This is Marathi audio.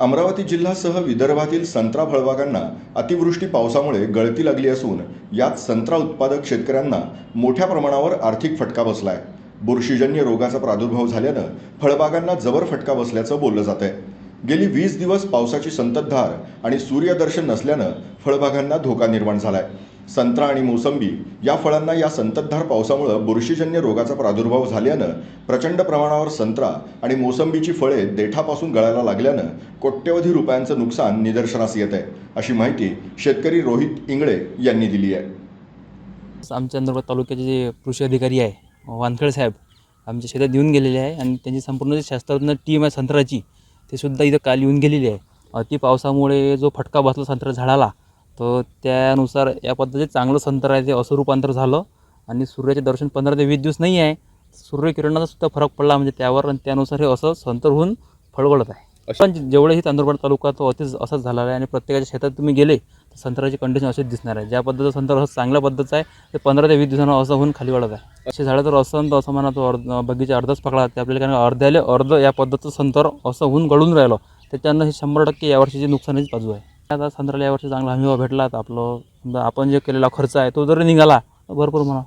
अमरावती जिल्ह्यासह विदर्भातील संत्रा फळबागांना अतिवृष्टी पावसामुळे गळती लागली असून यात संत्रा उत्पादक शेतकऱ्यांना मोठ्या प्रमाणावर आर्थिक फटका बसलाय. बुरशीजन्य रोगाचा प्रादुर्भाव झाल्यानं फळबागांना जबर फटका बसल्याचं बोललं जात आहे गेली वीस दिवस पावसाची संततधार आणि सूर्यदर्शन नसल्यानं फळबागांना धोका निर्माण झालाय. संत्रा आणि मोसंबी या फळांना या संततधार पावसामुळं बुरशीजन्य रोगाचा प्रादुर्भाव झाल्यानं प्रचंड प्रमाणावर संत्रा आणि मोसंबीची फळे देठापासून गळायला लागल्यानं कोट्यवधी रुपयांचं नुकसान निदर्शनास येत आहे अशी माहिती शेतकरी रोहित इंगळे यांनी दिली आहे. आमच्या नर्मदा तालुक्याचे जे कृषी अधिकारी आहे वानखेड साहेब आमच्या शेतात येऊन गेलेले आहे आणि त्यांची संपूर्ण जी शास्त्रज्ञ टीम आहे संत्र्याची ते सुद्धा इथं काल येऊन गेलेली आहे. अति पावसामुळे जो फटका बसला संत्रा झाडाला तर त्यानुसार या पद्धतीचे चांगलं संत्र आहे ते असं रूपांतर झालं. आणि सूर्याचे दर्शन पंधरा ते वीस दिवस नाही आहे. सूर्यकिरणाचा सुद्धा फरक पडला म्हणजे त्यावर आणि त्यानुसार हे असं संतर होऊन फळगळत आहे. पण जेवढेही तांदूरबाड तालुका तो अतिच असाच झालेला आहे आणि प्रत्येकाच्या शेतात तुम्ही गेले तर संत्र्याची कंडिशन अशीच दिसणार आहे. ज्या पद्धतीचं संत्र असं चांगल्या पद्धतीचं आहे ते पंधरा ते वीस दिवसांना असं होऊन खाली वाढत आहे. असे झाडं तर असं तर असं म्हणा तो अर्ध बगीचा अर्धच पकडा ते आपल्याला कारण अर्ध्याले अर्ध या पद्धतीचं संतर असं होऊन गळून राहिलं. त्याच्यानं हे शंभर टक्के यावर्षीची नुकसानीच बाजू आहे. आता संत्र्याला यावर्षी चांगला हमीभाव भेटला तर आपलं आपण जे केलेला खर्च आहे तो जरी निघाला तर भरपूर म्हणा.